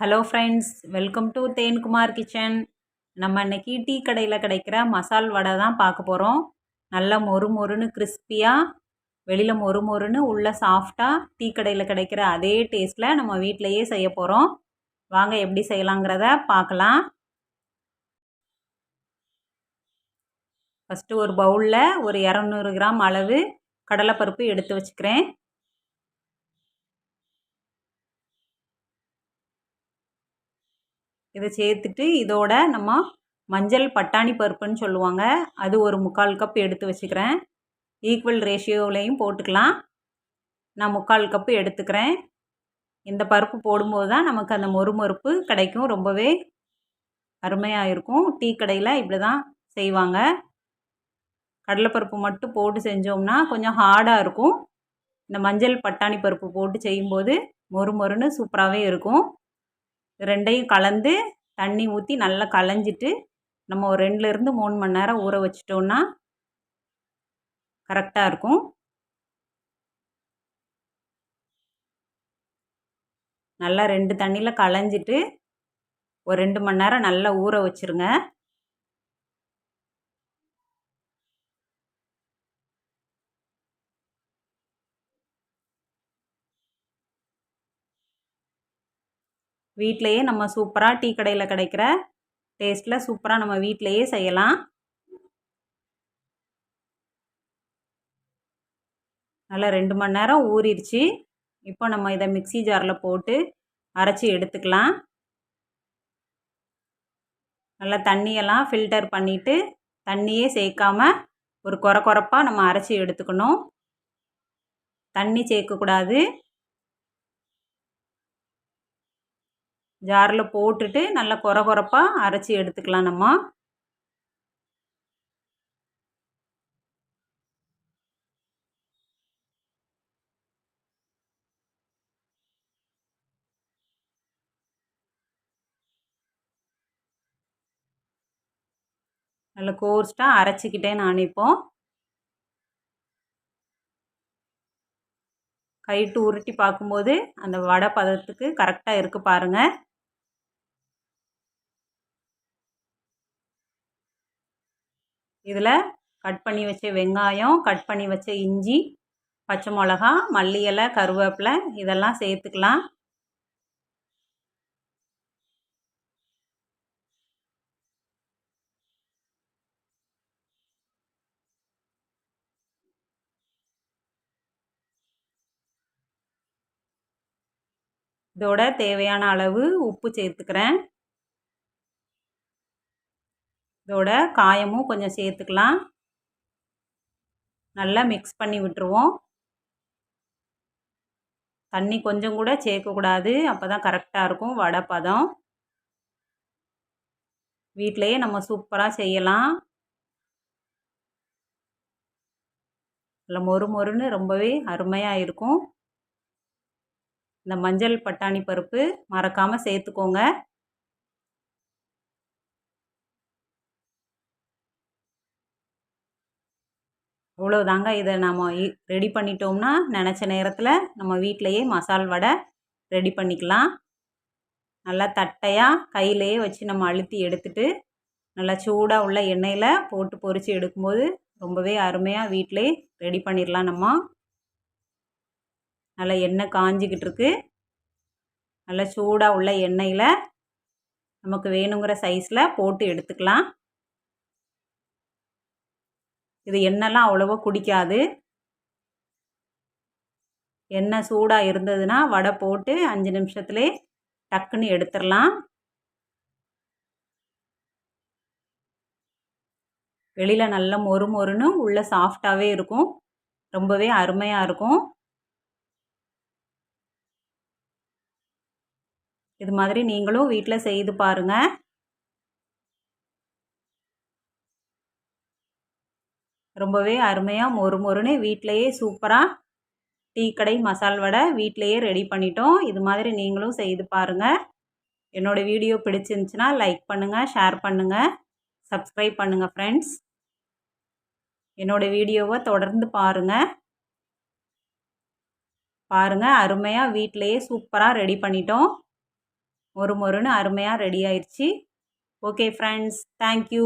Hello friends welcome to Thenkumar kitchen நம்ம இன்னைக்கு tea கடையில் கிடைக்கிற மசால் வடை தான் பார்க்க போகிறோம் நல்ல மொறு மொறுன்னு கிறிஸ்பியாக வெளியில் மொறு மொறுன்னு உள்ளே சாஃப்டாக டீ கடையில் கிடைக்கிற அதே டேஸ்ட்டில் நம்ம வீட்டிலையே செய்ய போகிறோம் வாங்க எப்படி செய்யலாங்கிறத பார்க்கலாம். ஃபஸ்ட்டு ஒரு பவுலில் ஒரு இரநூறு கிராம் அளவு கடலைப்பருப்பு எடுத்து வச்சுக்கிறேன். இதை சேர்த்துட்டு இதோட நம்ம மஞ்சள் பட்டாணி பருப்புன்னு சொல்லுவாங்க. அது ஒரு முக்கால் கப் எடுத்து வச்சுக்கிறேன். ஈக்குவல் ரேஷியோவிலையும் போட்டுக்கலாம். நான் முக்கால் கப்பு எடுத்துக்கிறேன். இந்த பருப்பு போடும்போது தான் நமக்கு அந்த மொறுமொறுப்பு கிடைக்கும். ரொம்பவே அருமையாக இருக்கும். டீ கடையில் இப்படி தான் செய்வாங்க. கடலைப்பருப்பு மட்டும் போட்டு செஞ்சோம்னா கொஞ்சம் ஹார்டாக இருக்கும். இந்த மஞ்சள் பட்டாணி பருப்பு போட்டு செய்யும்போது மொறு மொறுன்னு சூப்பராகவே இருக்கும். ரெண்டையும் கலந்து தண்ணி ஊற்றி நல்லா களைஞ்சிட்டு நம்ம ஒரு ரெண்டுலேருந்து மூணு மணி நேரம் ஊற வச்சிட்டோன்னா கரெக்டாக இருக்கும். நல்லா ரெண்டு தண்ணியில் களைஞ்சிட்டு ஒரு ரெண்டு மணி நேரம் நல்லா ஊற வச்சுருங்க. வீட்டிலையே நம்ம சூப்பராக டீ கடையில் கிடைக்கிற டேஸ்ட்டில் சூப்பராக நம்ம வீட்டிலையே செய்யலாம். நல்லா ரெண்டு மணி நேரம் ஊறிடுச்சு. இப்போ நம்ம இதை மிக்சி ஜாரில் போட்டு அரைச்சி எடுத்துக்கலாம். நல்லா தண்ணியெல்லாம் ஃபில்டர் பண்ணிவிட்டு தண்ணியே சேர்க்காம ஒரு குறை குறைப்பாக நம்ம அரைச்சி எடுத்துக்கணும். தண்ணி சேர்க்கக்கூடாது. ஜாரில் போட்டுட்டு நல்லா குற குறப்பாக அரைச்சி எடுத்துக்கலாம் நம்ம. நல்லா கோர்ஸ்ட்டாக அரைச்சிக்கிட்டேன் நான் இப்போ கைட்டு உருட்டி பார்க்கும்போது அந்த வடை பதத்துக்கு கரெக்டாக இருக்குது பாருங்கள் இதில் கட் பண்ணி வச்ச வெங்காயம் கட் பண்ணி வச்ச இஞ்சி பச்சை மிளகா மல்லி இலை கருவேப்பிலை இதெல்லாம் சேர்த்துக்கலாம். இதோட தேவையான அளவு உப்பு சேர்த்துக்கிறேன். இதோட காயமும் கொஞ்சம் சேர்த்துக்கலாம். நல்லா மிக்ஸ் பண்ணி விட்டுருவோம். தண்ணி கொஞ்சம் கூட சேர்க்கக்கூடாது. அப்போ தான் கரெக்டாக இருக்கும். வடை பதம். வீட்டிலையே நம்ம சூப்பராக செய்யலாம். இல்லை மொறு மொறுன்னு ரொம்பவே அருமையாக இருக்கும். இந்த மஞ்சள் பட்டாணி பருப்பு மறக்காமல் சேர்த்துக்கோங்க. அவ்வளோதாங்க இதை நம்ம ரெடி பண்ணிட்டோம்னா நினச்ச நேரத்தில் நம்ம வீட்டிலையே மசால் வடை ரெடி பண்ணிக்கலாம். நல்லா தட்டையாக கையிலையே வச்சு நம்ம அழுத்தி எடுத்துட்டு நல்லா சூடாக உள்ள எண்ணெயில் போட்டு பொறிச்சு எடுக்கும்போது ரொம்பவே அருமையாக வீட்டிலே ரெடி பண்ணிடலாம் நம்ம. நல்லா எண்ணெய் காஞ்சிக்கிட்டு இருக்கு. நல்லா சூடாக உள்ள எண்ணெயில் நமக்கு வேணுங்கிற சைஸில் போட்டு எடுத்துக்கலாம். இது எண்ணெய்லாம் அவ்வளோவா குடிக்காது. எண்ணெய் சூடாக இருந்ததுன்னா வடை போட்டு அஞ்சு நிமிஷத்துலே டக்குன்னு எடுத்துடலாம். வெளியில் நல்ல மொறு மொறுன்னு உள்ளே சாஃப்டாகவே இருக்கும். ரொம்பவே அருமையாக இருக்கும். இது மாதிரி நீங்களும் வீட்டில் செய்து பாருங்கள் ரொம்பவே அருமையாக மொறு மொறுன்னு வீட்டிலையே சூப்பராக டீ கடை மசால் வடை வீட்டிலையே ரெடி பண்ணிட்டோம். இது மாதிரி நீங்களும் செய்து பாருங்கள் என்னோடய வீடியோ பிடிச்சிருந்துச்சின்னா லைக் பண்ணுங்கள் ஷேர் பண்ணுங்கள் சப்ஸ்கிரைப் பண்ணுங்கள் ஃப்ரெண்ட்ஸ் என்னோடய வீடியோவை தொடர்ந்து பாருங்கள் பாருங்கள் அருமையாக வீட்டிலையே சூப்பராக ரெடி பண்ணிட்டோம். ஒரு மொறுன்னு அருமையாக ரெடி ஆயிடுச்சு ஓகே ஃப்ரெண்ட்ஸ் தேங்க்யூ